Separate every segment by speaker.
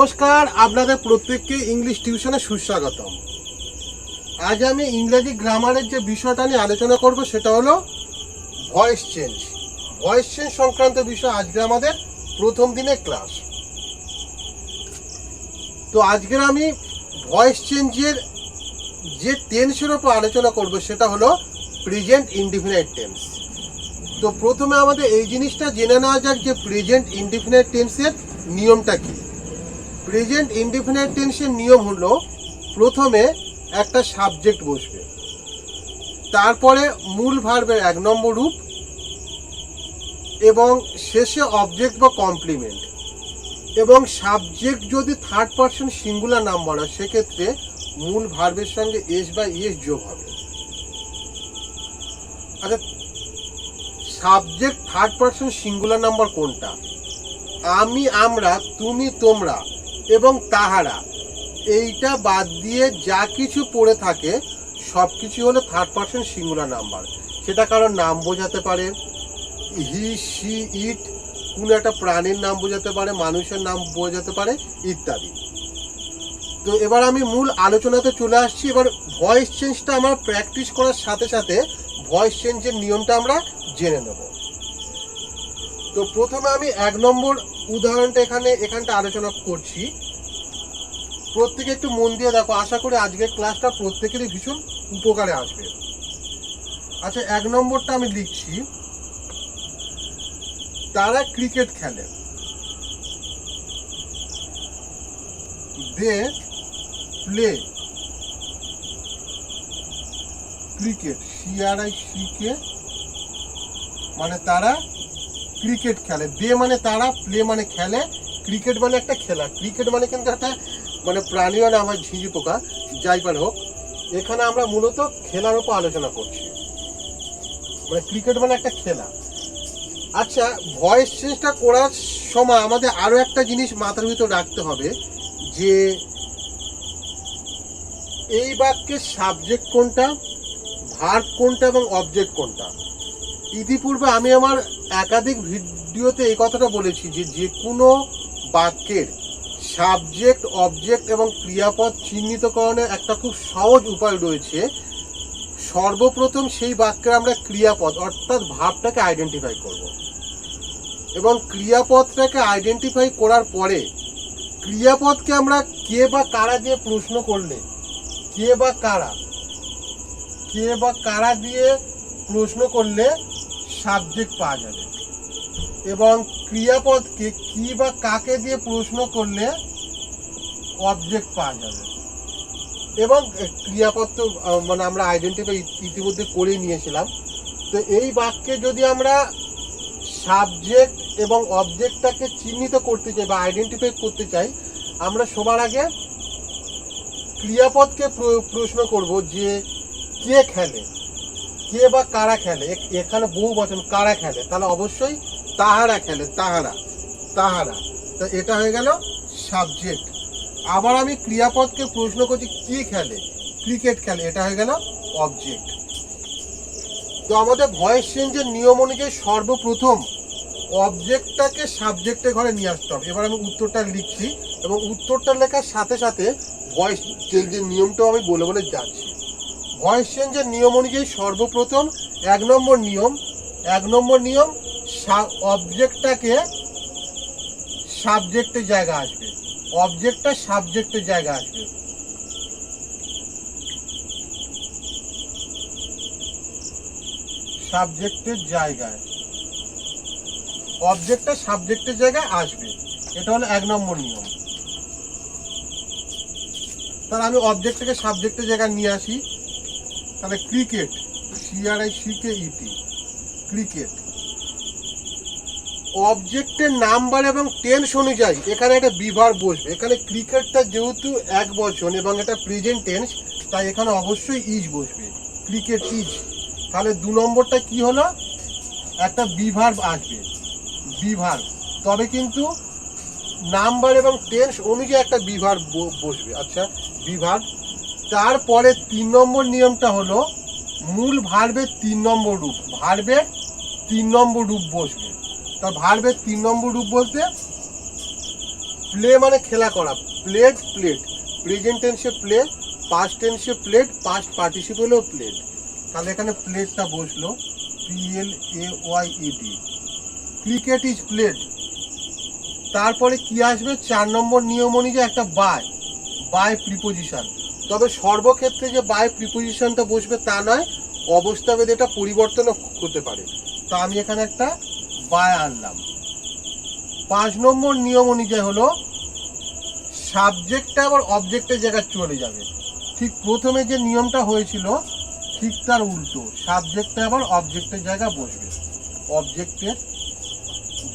Speaker 1: নমস্কার, আপনাদের প্রত্যেককে ইংলিশ টিউশনে সুস্বাগতম। আজ আমি ইংরেজি গ্রামারের যে বিষয়টা নিয়ে আলোচনা করব সেটা হলো ভয়েস চেঞ্জ ভয়েস চেঞ্জ সংক্রান্ত বিষয় আজকে আমাদের প্রথম দিনের ক্লাস তো আজকের আমি ভয়েস চেঞ্জের যে টেন্সের ওপর আলোচনা করব সেটা হলো প্রেজেন্ট ইনডিফিনাইট টেন্স তো প্রথমে আমাদের এই জিনিসটা জেনে নেওয়া যাক যে প্রেজেন্ট ইনডিফিনাইট টেন্সের নিয়মটা কী। প্রেজেন্ট ইনডিফিনাইট টেন্সের নিয়ম হলো প্রথমে একটা সাবজেক্ট বসবে, তারপরে মূল ভার্বের এক নম্বর রূপ এবং শেষে অবজেক্ট বা কমপ্লিমেন্ট এবং সাবজেক্ট যদি থার্ড পার্সন সিঙ্গুলার নাম্বার হয়, সেক্ষেত্রে মূল ভার্বের সঙ্গে এস বা ইএস যোগ হবে। আচ্ছা subject third person singular number কোনটা? আমি, আমরা, তুমি, তোমরা এবং তাহারা। এইটা বাদ দিয়ে যা কিছু পড়ে থাকে সব কিছু হলো থার্ড পার্সন সিঙ্গুলার নাম্বার সেটা কারোর নাম বোঝাতে পারে। হি সি ইট কোনো একটা প্রাণীর নাম বোঝাতে পারে, মানুষের নাম বোঝাতে পারে, ইত্যাদি। তো এবার আমি মূল আলোচনাতে চলে আসছি। এবার ভয়েস চেঞ্জটা আমার প্র্যাকটিস করার সাথে সাথে ভয়েস চেঞ্জের নিয়মটা আমরা জেনে নেব। তো প্রথমে আমি এক নম্বর উদাহরণটা এখানে, এখানটা আলোচনা করছি। প্রত্যেকে একটু মন দিয়ে দেখো, আশা করি আজকের ক্লাসটা প্রত্যেকেরই ভীষণ উপকারে আসবে। আচ্ছা এক নম্বরটা আমি লিখছি। তারা ক্রিকেট খেলে। They play. Cricket C R I C K মানে তারা ক্রিকেট খেলে। দে মানে তারা, প্লে মানে খেলে। ক্রিকেট মানে একটা খেলা। ক্রিকেট মানে কিন্তু একটা মানে প্রাণীও না আমার ঝিঁঝি পোকা, যাই পার হোক। এখানে আমরা মূলত খেলার উপর আলোচনা করছি। মানে ক্রিকেট মানে একটা খেলা। আচ্ছা ভয়েস চেঞ্জটা করার সময় আমাদের আরও একটা জিনিস মাথার ভিতর রাখতে হবে যে, এই বাক্যের সাবজেক্ট কোনটা ভার্ব কোনটা এবং অবজেক্ট কোনটা? ইতিপূর্বে আমি আমার একাধিক ভিডিওতে এই কথাটা বলেছি যে যে কোনো বাক্যের সাবজেক্ট, অবজেক্ট এবং ক্রিয়াপদ চিহ্নিতকরণের একটা খুব সহজ উপায় রয়েছে। সর্বপ্রথম সেই বাক্যের আমরা ক্রিয়াপদ, অর্থাৎ ভাবটাকে আইডেন্টিফাই করব। এবং ক্রিয়াপদটাকে আইডেন্টিফাই করার পরে ক্রিয়াপদকে আমরা কে বা কারা দিয়ে প্রশ্ন করলে, কে বা কারা, কে বা কারা দিয়ে প্রশ্ন করলে সাবজেক্ট পাওয়া যাবে। এবং ক্রিয়াপদকে কি বা কাকে দিয়ে প্রশ্ন করলে অবজেক্ট পাওয়া যাবে। এবং ক্রিয়াপদ তো মানে আমরা আইডেন্টিফাই ইতিমধ্যে করে নিয়েছিলাম। তো এই বাক্যে যদি আমরা সাবজেক্ট এবং অবজেক্টটাকে চিহ্নিত করতে চাই বা আইডেন্টিফাই করতে চাই, আমরা সবার আগে ক্রিয়াপদকে প্রশ্ন করব যে কে খেলে। কে বা কারা খেলে? এখানে বহু বচন, কারা খেলে? তাহলে অবশ্যই তাহারা খেলে, তাহারা তাহারা। তো এটা হয়ে গেল সাবজেক্ট আবার আমি ক্রিয়াপদকে প্রশ্ন করছি, কি খেলে? ক্রিকেট খেলে, এটা হয়ে গেল অবজেক্ট তো আমাদের ভয়েস চেঞ্জের নিয়ম অনুযায়ী সর্বপ্রথম অবজেক্টটাকে সাবজেক্টের ঘরে নিয়ে আসতে হবে। এবার আমি উত্তরটা লিখছি এবং উত্তরটা লেখার সাথে সাথে ভয়েস চেঞ্জের নিয়মটাও আমি বলে বলে যাচ্ছি। ভয়েস চেঞ্জের নিয়ম অনুযায়ী সর্বপ্রথম এক নম্বর নিয়ম, এক নম্বর নিয়ম অবজেক্টটাকে সাবজেক্টের জায়গা আসবে। অবজেক্টটা সাবজেক্টের জায়গা আসবে। সাবজেক্টের জায়গায়। অবজেক্টটা সাবজেক্টের জায়গায় আসবে। এটা হলো এক নম্বর নিয়ম। তাহলে আমি অবজেক্টটাকে সাবজেক্টের জায়গায় নিয়ে আসি। তাহলে cricket C R I C K E T cricket. অবজেক্টের নাম্বার এবং টেন্স অনুযায়ী এখানে একটা বিভার বসবে। এখানে ক্রিকেটটা যেহেতু এক বছর এবং এটা প্রেজেন্ট টেন্স, তাই এখানে অবশ্যই ইজ বসবে। Cricket is. তাহলে দু নম্বরটা কি হলো? একটা বিভার আসবে। বিভার তবে কিন্তু নাম্বার এবং টেন্স অনুযায়ী একটা বিভার বসবে। আচ্ছা বিভার তারপরে তিন নম্বর নিয়মটা হলো, মূল ভার্বের তিন নম্বর রূপ ভার্বের তিন নম্বর রূপ বসবে। তা ভার্বের তিন নম্বর রূপ বলতে প্লে মানে খেলা করা প্লেট প্লেট। প্রেজেন্ট টেন্সে প্লে পাস্ট টেন্সে প্লেট পাস্ট পার্টিসিপেলও প্লেট তাহলে এখানে প্লেটটা বসল P L A Y E D cricket is played তারপরে কি আসবে? চার নম্বর নিয়ম অনুযায়ী একটা বাই বাই প্রিপোজিশন তবে সর্বক্ষেত্রে যে বাই প্রিপোজিশনটা বসবে তা নয়, অবস্থা ভেদে এটা পরিবর্তনও হতে পারে। তো আমি এখানে একটা বাই আনলাম। পাঁচ নম্বর নিয়ম অনুযায়ী হলো সাবজেক্টটা আবার অবজেক্টের জায়গায় চলে যাবে। ঠিক প্রথমে যে নিয়মটা হয়েছিল, ঠিক তার উল্টো সাবজেক্টটা আবার অবজেক্টের জায়গায় বসবে। অবজেক্টের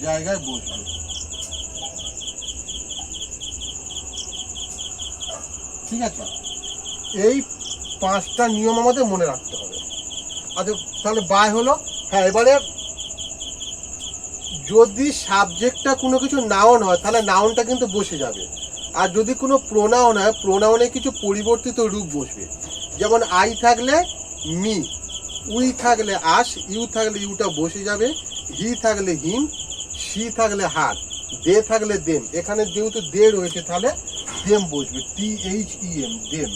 Speaker 1: জায়গায় বসবে। ঠিক আছে? এই পাঁচটা নিয়ম আমাদের মনে রাখতে হবে। আচ্ছা তাহলে বাই হলো। হ্যাঁ এবারে যদি সাবজেক্টটা কোনো কিছু নাউন হয়, তাহলে নাউনটা কিন্তু বসে যাবে। আর যদি কোনো প্রোনাউন হয় প্রোনাউনে কিছু পরিবর্তিত রূপ বসবে। যেমন আই থাকলে মি উই থাকলে আস ইউ থাকলে ইউটা বসে যাবে। হি থাকলে হিম সি থাকলে হার দে থাকলে দেম এখানে যেহেতু দে রয়েছে, তাহলে দেম বসবে। T H E M them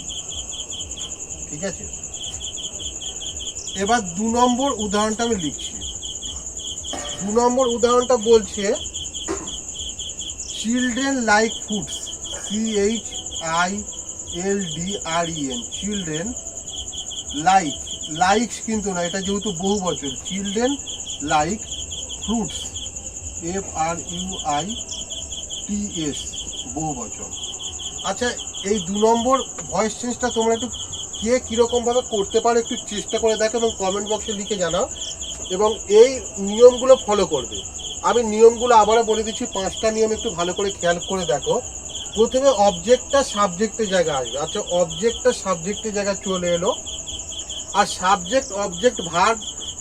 Speaker 1: ঠিক আছে? এবার দু নম্বর উদাহরণটা আমি লিখছি। দু নম্বর উদাহরণটা বলছে children like foods C H I L D R E N children like likes কিন্তু না, এটা যেহেতু বহু বছর children like fruits F R U I T S বহু বছর। আচ্ছা এই দু নম্বর ভয়েস চেঞ্জটা তোমরা একটু কে কীরকমভাবে করতে পারো একটু চেষ্টা করে দেখো এবং কমেন্ট বক্সে লিখে জানাও। এবং এই নিয়মগুলো ফলো করবে। আমি নিয়মগুলো আবারও বলে দিচ্ছি, পাঁচটা নিয়ম একটু ভালো করে খেয়াল করে দেখো। প্রথমে অবজেক্টটা সাবজেক্টের জায়গায় আসবে। আচ্ছা অবজেক্টটা সাবজেক্টের জায়গায় চলে এলো। আর সাবজেক্ট অবজেক্ট ভার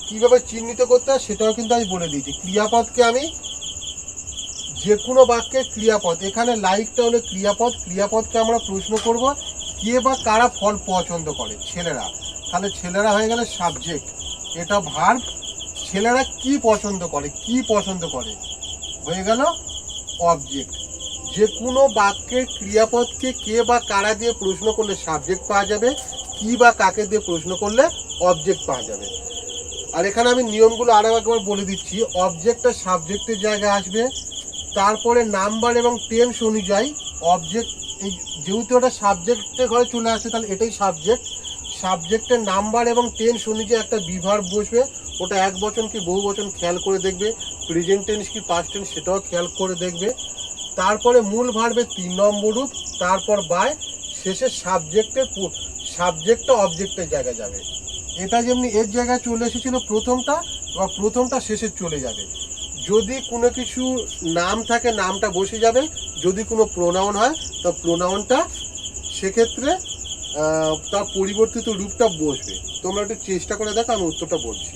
Speaker 1: কীভাবে চিহ্নিত করতে হয় সেটাও কিন্তু আমি বলে দিয়েছি। ক্রিয়াপদকে আমি যে কোনো বাক্যের ক্রিয়াপদ, এখানে লাইকটা হলো ক্রিয়াপদ। ক্রিয়াপদকে আমরা প্রশ্ন করব। কে বা কারা ফল পছন্দ করে? ছেলেরা। তাহলে ছেলেরা হয়ে গেলে সাবজেক্ট এটা ভার্ব ছেলেরা কি পছন্দ করে? কি পছন্দ করে? হয়ে গেল অবজেক্ট যে কোনো বাক্যের ক্রিয়াপদকে কে বা কারা দিয়ে প্রশ্ন করলে সাবজেক্ট পাওয়া যাবে, কি বা কাকে দিয়ে প্রশ্ন করলে অবজেক্ট পাওয়া যাবে। আর এখানে আমি নিয়মগুলো আরও একবার বলে দিচ্ছি। অবজেক্টটা সাবজেক্টের জায়গায় আসবে। তারপরে নাম্বার এবং টেন্স অনুযায়ী অবজেক্ট এই যেহেতু ওটা সাবজেক্টের ঘরে চলে আসে, তাহলে এটাই সাবজেক্ট সাবজেক্টের নাম্বার এবং টেন্স অনুযায়ী একটা বিভার বসবে, ওটা এক বচন কি বহু বচন খেয়াল করে দেখবে প্রেজেন্ট টেন্স কি পাস্ট টেন্স সেটাও খেয়াল করে দেখবে। তারপরে মূল ভার্বের তিন নম্বর রূপ, তারপর বাই শেষে সাবজেক্টের সাবজেক্টটা অবজেক্টের জায়গায় যাবে। এটা যেমনি এর জায়গায় চলে এসেছিল প্রথমটা বা প্রথমটা শেষে চলে যাবে। যদি কোনো কিছু নাম থাকে, নামটা বসে যাবে। যদি কোনো প্রোনাউন হয়, তো প্রোনাউনটা সেক্ষেত্রে তার পরিবর্তিত রূপটা বসবে। তোমরা একটু চেষ্টা করে দেখো, আমি উত্তরটা বলছি।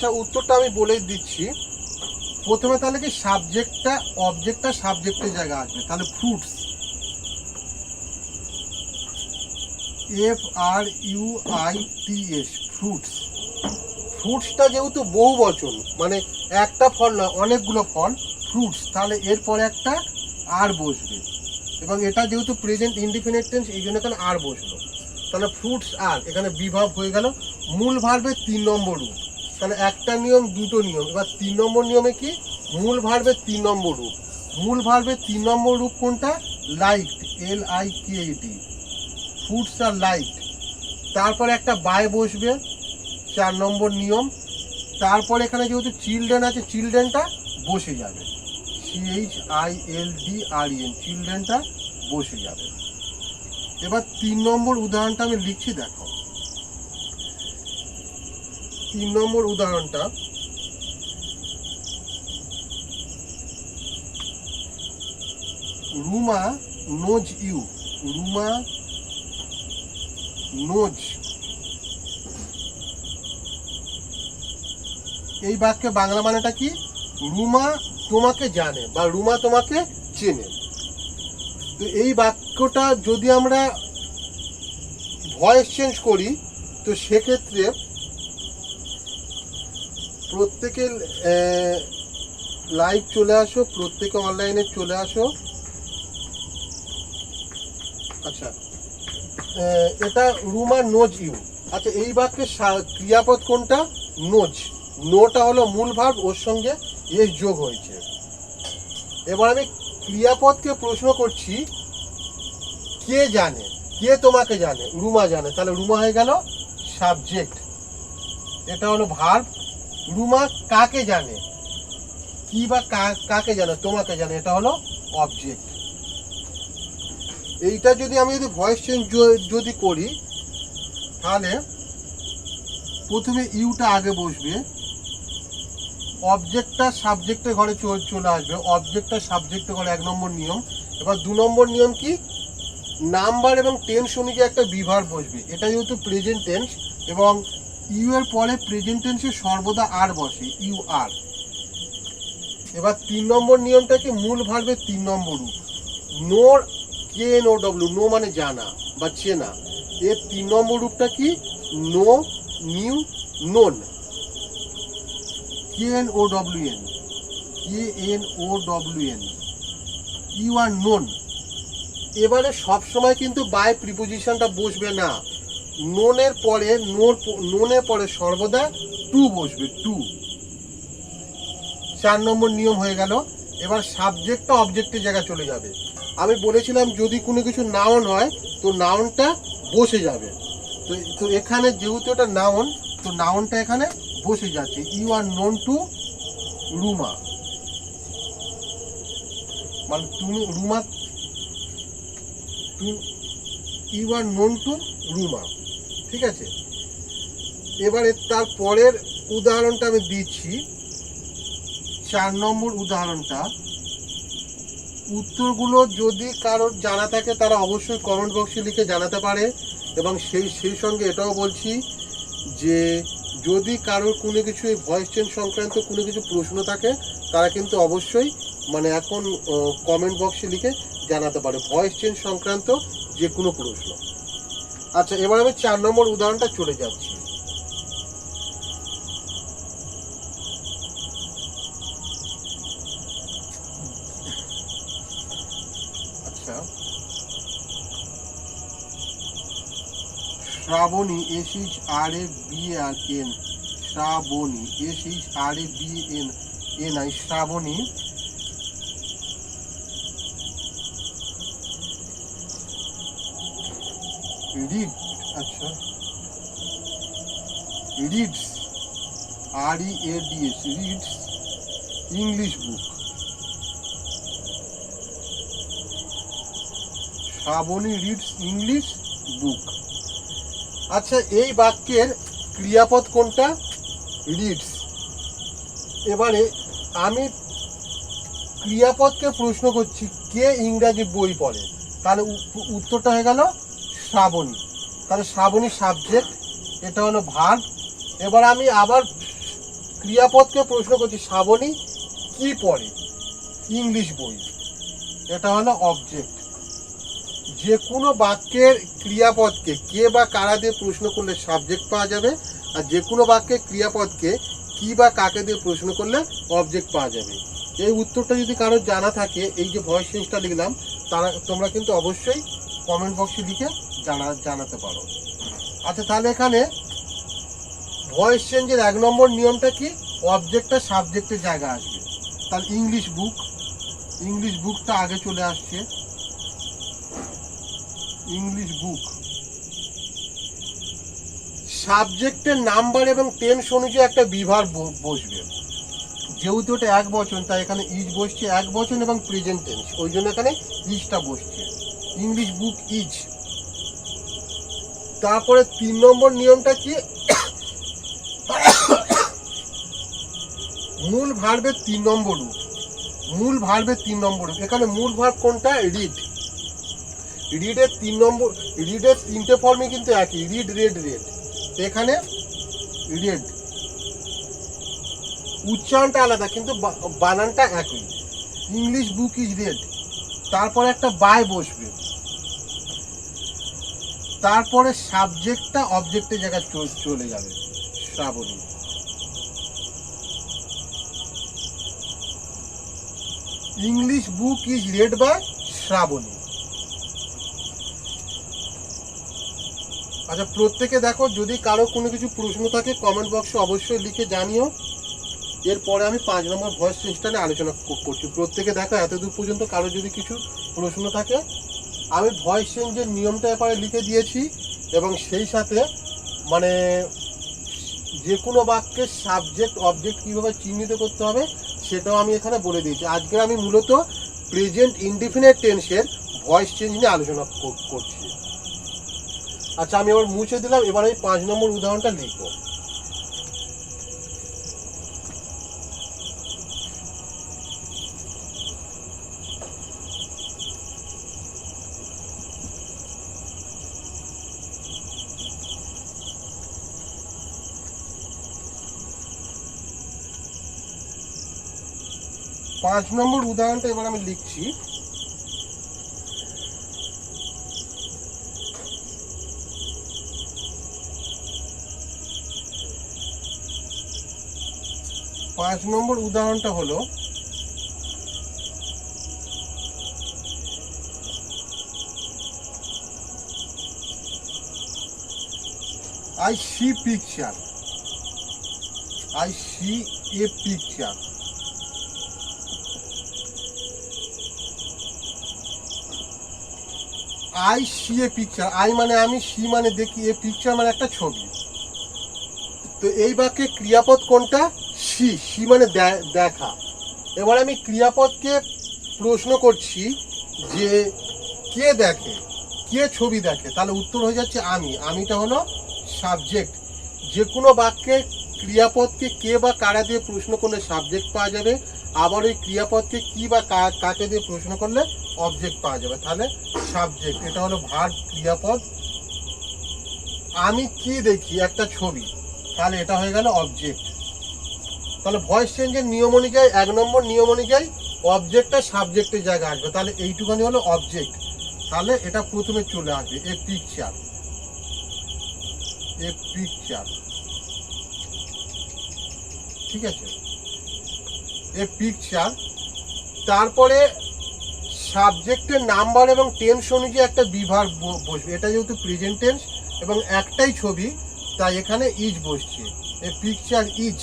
Speaker 1: আচ্ছা উত্তরটা আমি বলে দিচ্ছি। প্রথমে তাহলে কি সাবজেক্টটা অবজেক্টটা সাবজেক্টের জায়গা আসবে? তাহলে fruits F R U I T S fruits ফ্রুটসটা যেহেতু বহু বচন মানে একটা ফল না অনেকগুলো ফল ফ্রুটস তাহলে এরপরে একটা আর বসবে। এবং এটা যেহেতু প্রেজেন্ট ইনডিফিনিট টেন্স এই জন্য এখানে আর বসল। তাহলে ফ্রুটস আর এখানে বিভাব হয়ে গেল। মূল ভার্বের তিন নম্বর রূপ। তাহলে একটা নিয়ম, দুটো নিয়ম। এবার তিন নম্বর নিয়মে কি? মূল ভার্বের তিন নম্বর রূপ। মূল ভার্বের তিন নম্বর রূপ কোনটা? Liked L I K D foods R light তারপরে একটা বাই বসবে, চার নম্বর নিয়ম। তারপর এখানে যেহেতু চিলড্রেন আছে চিলড্রেনটা বসে যাবে। C H I L D R N চিলড্রেনটা বসে যাবে। এবার তিন নম্বর উদাহরণটা আমি লিখছি, দেখো। তিন নম্বর উদাহরণটা। Ruma knows you. Ruma knows. এই বাক্যে বাংলা মানেটা কি? রুমা তোমাকে জানে বা রুমা তোমাকে চেনে। তো এই বাক্যটা যদি আমরা ভয়েস চেঞ্জ করি, তো সেক্ষেত্রে প্রত্যেকে লাইভ চলে আসো, প্রত্যেকে অনলাইনে চলে আসো। আচ্ছা এটা রুমা নোজ ইউ। আচ্ছা এই বাক্যের ক্রিয়াপদ কোনটা? নোজ। নোটা হলো মূল ভাব, ওর সঙ্গে এস যোগ হয়েছে। এবার আমি ক্রিয়াপদকে প্রশ্ন করছি, কে জানে? কে তোমাকে জানে? রুমা জানে। তাহলে রুমা হয়ে গেল সাবজেক্ট। এটা হলো ভার্ব রুমা কাকে জানে? কি বা কাকে জানে? তোমাকে জানে। এটা হলো অবজেক্ট এইটা যদি আমি যদি ভয়েস চেঞ্জ যদি করি, তাহলে প্রথমে ইউটা আগে বসবে। অবজেক্টটা সাবজেক্টের ঘরে চলে আসবে। অবজেক্টটা সাবজেক্টের ঘরে এক নম্বর নিয়ম। এবার দু নম্বর নিয়ম কি? নাম্বার এবং টেন্স অনুযায়ী একটা বিভার বসবে। এটা যেহেতু প্রেজেন্ট টেন্স এবং ইউ এর পরে প্রেজেন্ট টেন্সে সর্বদা আর বসে, ইউ আর। এবার তিন নম্বর নিয়মটা কি মূল ভার্বের তিন নম্বর রূপ। নোর, কে, নো ডব্লিউ নো মানে জানা বা চেনা। এর তিন নম্বর রূপটা কি? Know, knew, known. K, N, O W N. K, N, O W N. You are known. এবারে সবসময় কিন্তু বাই প্রিপোজিশনটা বসবে না। নোনের পরে নোর নোনের পরে সর্বদা টু বসবে, টু। চার নম্বর নিয়ম হয়ে গেল, এবার সাবজেক্টটা অবজেক্টের জায়গায় চলে যাবে। আমি বলেছিলাম যদি কোনো কিছু নাউন হয়, তো নাউনটা বসে যাবে। তো তো এখানে যেহেতু এটা নাউন তো নাউনটা এখানে বসে যাচ্ছে। You are known to Ruma মানে তুমি Ruma you are known to Ruma ঠিক আছে? এবারে তার পরের উদাহরণটা আমি দিচ্ছি। চার নম্বর উদাহরণটা। উত্তরগুলো যদি কারোর জানা থাকে, তারা অবশ্যই কমেন্ট বক্সে লিখে জানাতে পারে। এবং সেই সেই সঙ্গে এটাও বলছি যে, যদি কারোর কোনো কিছু এই ভয়েস চেঞ্জ সংক্রান্ত কোনো কিছু প্রশ্ন থাকে, তারা কিন্তু অবশ্যই মানে এখন কমেন্ট বক্সে লিখে জানাতে পারে। ভয়েস চেঞ্জ সংক্রান্ত যে কোনো প্রশ্ন। আচ্ছা এবার আমি চার নম্বর উদাহরণটা চলে যাচ্ছি। আচ্ছা। Shrabani S H R A B R N. Shrabani S H R A B N N I, Shrabani. Read আচ্ছা। Reads R E A D S reads English book Shrabani reads English book আচ্ছা এই বাক্যের ক্রিয়াপদ কোনটা? Reads এবারে আমি ক্রিয়াপদকে প্রশ্ন করছি কে ইংরাজি বই পড়ে? তাহলে উত্তরটা হয়ে গেল শ্রাবণী। তাহলে শ্রাবণী সাবজেক্ট এটা হলো ভাগ। এবার আমি আবার ক্রিয়াপদকে প্রশ্ন করছি, শ্রাবণী কি পড়ে? ইংলিশ বই। এটা হলো অবজেক্ট যে কোনো বাক্যের ক্রিয়াপদকে কে বা কারা দিয়ে প্রশ্ন করলে সাবজেক্ট পাওয়া যাবে, আর যে কোনো বাক্যের ক্রিয়াপদকে কি বা কাকে দিয়ে প্রশ্ন করলে অবজেক্ট পাওয়া যাবে। এই উত্তরটা যদি কারোর জানা থাকে, এই যে ভয়েস চেঞ্জটা লিখলাম, তারা, তোমরা কিন্তু অবশ্যই কমেন্ট বক্সে লিখে জানা, জানাতে পারো। আচ্ছা তাহলে এখানে ভয়েস চেঞ্জের এক নম্বর নিয়মটা কি? অবজেক্টটা সাবজেক্টের জায়গা আসবে। তাহলে ইংলিশ বুক ইংলিশ বুকটা আগে চলে আসছে। ইংলিশ বুক সাবজেক্টের নাম্বার এবং টেন্স অনুযায়ী একটা বিভার বসবে। যেহেতু এটা এক বচন, তাই এখানে ইজ বসছে এক বচন এবং প্রেজেন্ট টেন্স ওই জন্য এখানে ইজটা বসছে। ইংলিশ বুক ইজ তারপরে তিন নম্বর নিয়মটা কি? মূল ভার্বের তিন নম্বর রূপ মূল ভার্বের তিন নম্বর এখানে মূল ভার্ব কোনটা? রিড রিডের তিন নম্বর রিডের তিনটে ফর্মে কিন্তু একই। রিড রেড রেড এখানে রেড উচ্চারণটা আলাদা, কিন্তু বানানটা একই। ইংলিশ বুক ইজ রেড তারপরে একটা বাই বসবে। তারপরে সাবজেক্টটা অবজেক্টের জায়গায় চলে যাবে, Shrabani. English book is read by Shrabani. আচ্ছা প্রত্যেকে দেখো, যদি কারও কোনো কিছু প্রশ্ন থাকে কমেন্ট বক্সে অবশ্যই লিখে জানিও। এরপরে আমি পাঁচ নম্বর ভয়েস নিয়ে আলোচনা করছি। প্রত্যেকে দেখো, এতদূর পর্যন্ত কারও যদি কিছু প্রশ্ন থাকে আমি ভয়েস চেঞ্জের নিয়মটা এবারে লিখে দিয়েছি এবং সেই সাথে মানে যে কোনো বাক্যের সাবজেক্ট অবজেক্ট কীভাবে চিহ্নিত করতে হবে সেটাও আমি এখানে বলে দিয়েছি। আজকে আমি মূলত প্রেজেন্ট ইনডিফিনিট টেন্সের ভয়েস চেঞ্জ নিয়ে আলোচনা কর- করছি। আচ্ছা আমি এবার মুছে দিলাম, এবার আমি পাঁচ নম্বর উদাহরণটা লিখব। পাঁচ নম্বর উদাহরণটা এবার আমি লিখছি পাঁচ নম্বর উদাহরণটা হলো, I see picture. I see a picture. I see a picture I মানে আমি, সি মানে দেখি, এ পিকচার মানে একটা ছবি। তো এই বাক্যে ক্রিয়াপদ কোনটা? সি সি মানে দেখা। এবার আমি ক্রিয়াপদকে প্রশ্ন করছি যে কে দেখে, কে ছবি দেখে? তাহলে উত্তর হয়ে যাচ্ছে আমি। আমিটা হলো সাবজেক্ট যে কোনো বাক্যে ক্রিয়াপদকে কে বা কারা দিয়ে প্রশ্ন করলে সাবজেক্ট পাওয়া যাবে? আবার ওই ক্রিয়াপদকে কি বা কাকে দিয়ে প্রশ্ন করলে অবজেক্ট পাওয়া যাবে? তাহলে সাবজেক্ট এটা হলো ভার ক্রিয়াপদ। আমি কি দেখি? একটা ছবি। তাহলে এটা হয়ে গেল অবজেক্ট তাহলে ভয়েস চেঞ্জের নিয়ম অনুযায়ী, এক নম্বর নিয়ম অনুযায়ী অবজেক্টটা সাবজেক্টের জায়গায় আসবে। তাহলে এইটুখানি হলো অবজেক্ট তাহলে এটা প্রথমে চলে আসবে। এ পিকচার এ পিকচার ঠিক আছে? এ পিকচার তারপরে সাবজেক্টের নাম্বার এবং টেন্স অনুযায়ী একটা বিভাগ ব- বসবে। এটা যেহেতু প্রেজেন্ট টেন্স এবং একটাই ছবি, তাই এখানে ইজ বসছে। এ পিকচার ইজ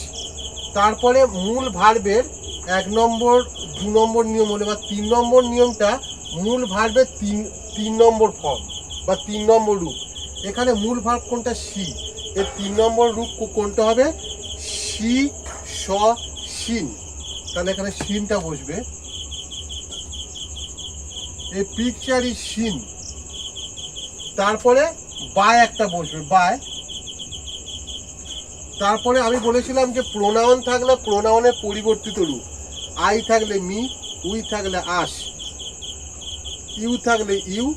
Speaker 1: তারপরে মূল ভার্বের এক নম্বর, দু নম্বর নিয়ম হলো বা তিন নম্বর নিয়মটা মূল ভার্বের তিন তিন নম্বর ফর্ম বা তিন নম্বর রূপ এখানে মূল ভার্ব কোনটা? সি এর তিন নম্বর রূপ কোনটা হবে? সি স সিন তাহলে এখানে সিনটা বসবে। এই পিকচার ইজ সিন। তারপরে বাই একটা বসবে বাই তারপরে আমি বলেছিলাম যে প্রোনাউন থাকলে প্রোনাউনের পরিবর্তিত রূপ। আই থাকলে মি উই থাকলে আস ইউ থাকলে ইউ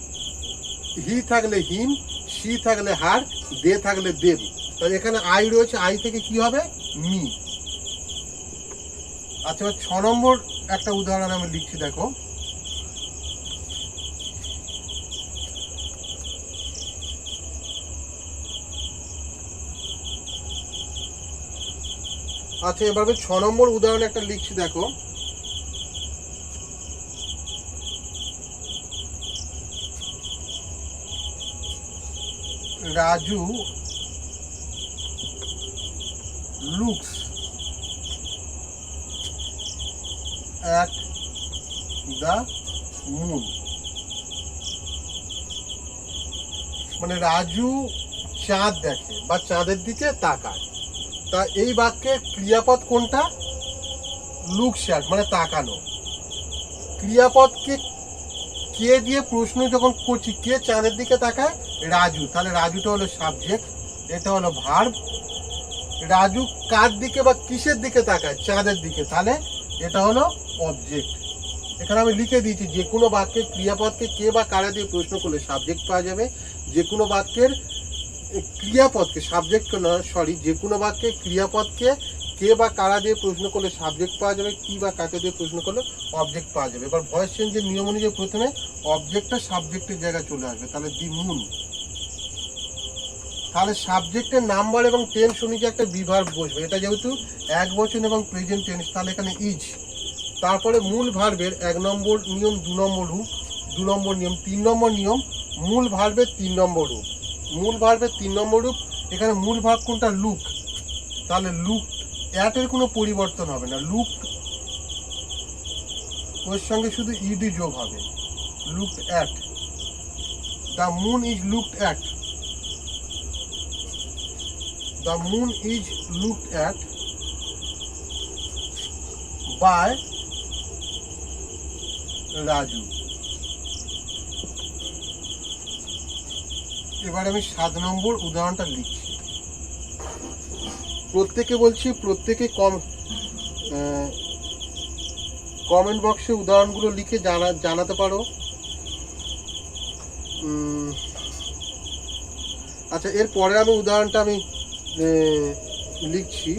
Speaker 1: হি থাকলে হিম সি থাকলে হার দে থাকলে দেব তাহলে এখানে আই রয়েছে আই থেকে কি হবে? মি আচ্ছা ছ নম্বর একটা উদাহরণ আমি লিখছি, দেখো। আচ্ছা এবার ছ নম্বর উদাহরণ একটা লিখছি, দেখো। Raju looks. At the moon মানে রাজু চাঁদ দেখে বা চাঁদের দিকে তাকায়। তা এই বাক্যের ক্রিয়াপদ কোনটা? লুক শ্যাট মানে তাকানো। ক্রিয়াপদকে কে দিয়ে প্রশ্ন যখন করছি, কে চাঁদের দিকে তাকায়? রাজু। তাহলে রাজুটা হলো সাবজেক্ট এটা হলো ভার্ব রাজু কার দিকে বা কিসের দিকে তাকায়? চাঁদের দিকে। তাহলে এটা হলো অবজেক্ট এখানে আমি লিখে দিয়েছি, যে কোনো বাক্যের ক্রিয়াপদকে কে বা কারা দিয়ে প্রশ্ন করলে সাবজেক্ট পাওয়া যাবে। যে কোনো বাক্যের ক্রিয়াপদকে সাবজেক্ট নয় সরি যে কোনো বাক্যের ক্রিয়াপদকে কে বা কারা দিয়ে প্রশ্ন করলে সাবজেক্ট পাওয়া যাবে, কি বা কাকে দিয়ে প্রশ্ন করলে অবজেক্ট পাওয়া যাবে। এবার ভয়েস চেঞ্জের নিয়ম অনুযায়ী প্রথমে অবজেক্টটা সাবজেক্টের জায়গায় চলে আসবে, তাহলে দি মুন তাহলে সাবজেক্টের নাম্বার এবং টেন্স অনুযায়ী একটা বিভাগ বসবে। এটা যেহেতু এক বছর এবং প্রেজেন্ট টেন্স তাহলে এখানে ইজ তারপরে মূল ভার্বের এক নম্বর নিয়ম, দু নম্বর রূপ, দু নম্বর নিয়ম, তিন নম্বর নিয়ম, মূল ভার্বের তিন নম্বর রূপ। মূল ভার্বের তিন নম্বর রূপ, এখানে মূল ভার্ব কোনটা? লুক তাহলে লুক অ্যাটের কোনো পরিবর্তন হবে না। লুক ওর সঙ্গে শুধু ইডি যোগ হবে। Look at the moon is looked at the moon is looked at by Raju. এবার আমি সাত নম্বর উদাহরণটা লিখছি। প্রত্যেকে বলছি, প্রত্যেকে কম কমেন্ট বক্সে উদাহরণগুলো লিখে জানা, জানাতে পারো। আচ্ছা এরপরে আমি উদাহরণটা আমি লিখছি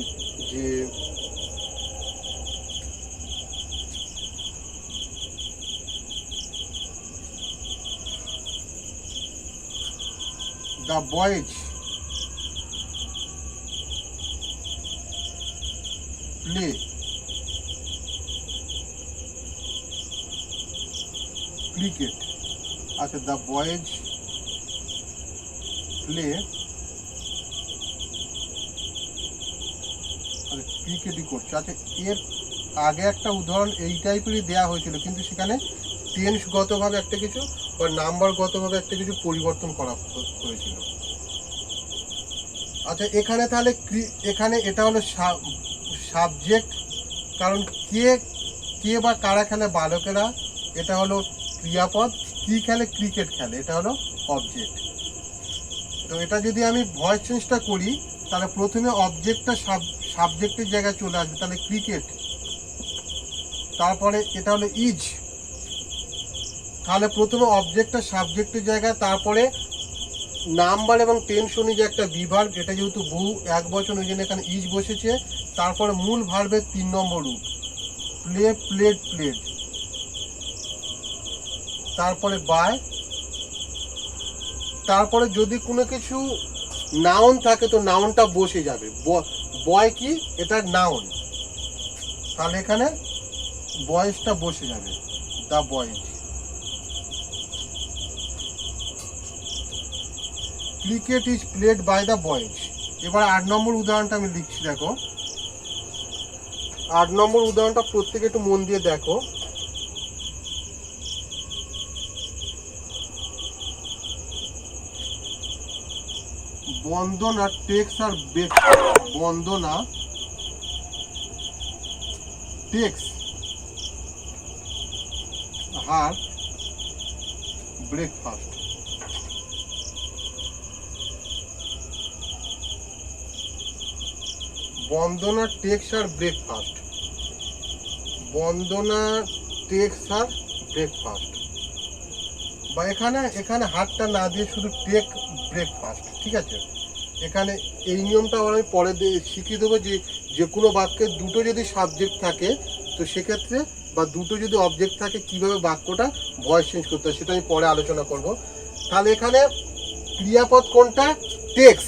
Speaker 1: যে boys play cricket আচ্ছা boys play আচ্ছা ক্রিকেটই করছে। আচ্ছা এর আগে একটা উদাহরণ এই টাইপেরই দেওয়া হয়েছিল, কিন্তু সেখানে টেন্সগতভাবে একটা কিছু বা নাম্বারগতভাবে একটা কিছু পরিবর্তন করা হয়েছিল। আচ্ছা এখানে তাহলে এখানে এটা হলো সাবজেক্ট কারণ কে কে বা কারা খেলে বালকেরা? এটা হলো ক্রিয়াপদ। কি খেলে? ক্রিকেট খেলে। এটা হলো অবজেক্ট তো এটা যদি আমি ভয়েস চেঞ্জটা করি, তাহলে প্রথমে অবজেক্টটা সাব সাবজেক্টের জায়গায় চলে আসবে। তাহলে ক্রিকেট তারপরে এটা হলো ইজ তাহলে প্রথমে অবজেক্টটা সাবজেক্টের জায়গায়, তারপরে নাম্বার এবং টেন্স অনুযায়ী একটা বিভাগ, এটা যেহেতু বহু, এক বছর ওই জন্য এখানে ইজ বসেছে, তারপরে মূল ভার্বের তিন নম্বর রূপ প্লে প্লেড প্লেড তারপরে বাই তারপরে যদি কোনো কিছু নাউন থাকে, তো নাউনটা বসে যাবে। বয় কি? এটা নাউন তাহলে এখানে বয়েসটা বসে যাবে the boys cricket is played by the boys এবার আট নম্বর উদাহরণটা আমি লিখছি, দেখো। আট নম্বর উদাহরণটা প্রত্যেকে একটু মন দিয়ে দেখো। Bandana takes her break Bandana takes. Her breakfast Bandana takes her breakfast. Bandana takes her breakfast. বা এখানে এখানে হাতটা না দিয়ে শুধু টেক ব্রেকফাস্ট, ঠিক আছে? এখানে এই নিয়মটা আমি পরে শিখিয়ে দেবো যে যে কোনো বাক্যের দুটো যদি সাবজেক্ট থাকে, তো সেক্ষেত্রে বা দুটো যদি অবজেক্ট থাকে, কীভাবে বাক্যটা ভয়েস চেঞ্জ করতে হয় সেটা আমি পরে আলোচনা করব। তাহলে এখানে ক্রিয়াপদ কোনটা? টেক্স।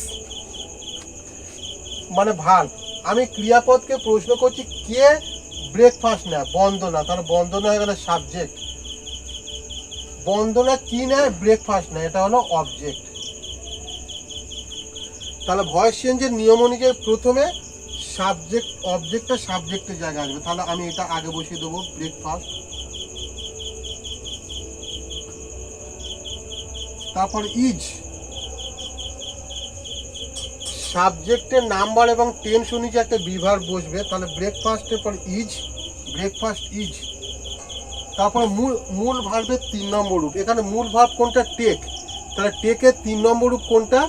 Speaker 1: মানে ভার্ব আমি ক্রিয়াপদকে প্রশ্ন করছি, কে ব্রেকফাস্ট নেয়? বন্দনা। তাহলে বন্দনা হয়ে গেল সাবজেক্ট বন্দনা কি নেয়? ব্রেকফাস্ট নেয়। এটা হলো অবজেক্ট তাহলে ভয়েস চেঞ্জের নিয়ম অনুযায়ী প্রথমে সাবজেক্ট অবজেক্টটা সাবজেক্টের জায়গায় আসবে। তাহলে আমি এটা আগে বসিয়ে দেবো ব্রেকফাস্ট তারপর ইজ সাবজেক্টের নাম্বার এবং টেন্স অনুযায়ী একটা বিভার বসবে, তাহলে ব্রেকফাস্টের পর ইজ ব্রেকফাস্ট ইজ তারপর মূল মূল ভার্বের তিন নম্বর রূপ। এখানে মূল ভার্ব কোনটা? টেক তাহলে টেকের তিন নম্বর রূপ কোনটা?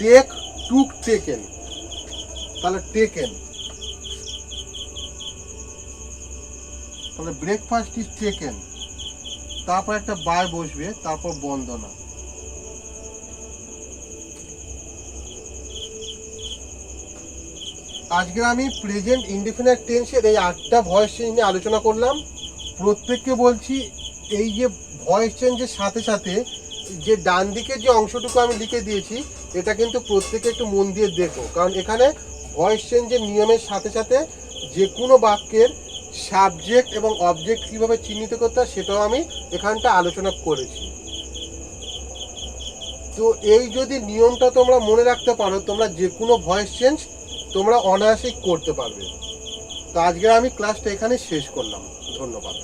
Speaker 1: টেক টুক টেকেন তাহলে টেকেন তাহলে ব্রেকফাস্ট ইজ টেকেন তারপর একটা বাই বসবে, তারপর বন্দনা। আজকে আমি প্রেজেন্ট ইনডিফিনাইট টেন্সের এই আটটা ভয়েস চেঞ্জ নিয়ে আলোচনা করলাম। প্রত্যেককে বলছি, এই যে ভয়েস চেঞ্জের সাথে সাথে যে ডান দিকের যে অংশটুকু আমি লিখে দিয়েছি, এটা কিন্তু প্রত্যেকে একটু মন দিয়ে দেখো। কারণ এখানে ভয়েস চেঞ্জের নিয়মের সাথে সাথে যে কোনো বাক্যের সাবজেক্ট এবং অবজেক্ট কীভাবে চিহ্নিত করতে হয় সেটাও আমি এখানটা আলোচনা করেছি। তো এই যদি নিয়মটা তোমরা মনে রাখতে পারো, তোমরা যে কোনো ভয়েস চেঞ্জ তোমরা অনায়াসেই করতে পারবে। তো আজকে আমি ক্লাসটা এখানে শেষ করলাম। ধন্যবাদ।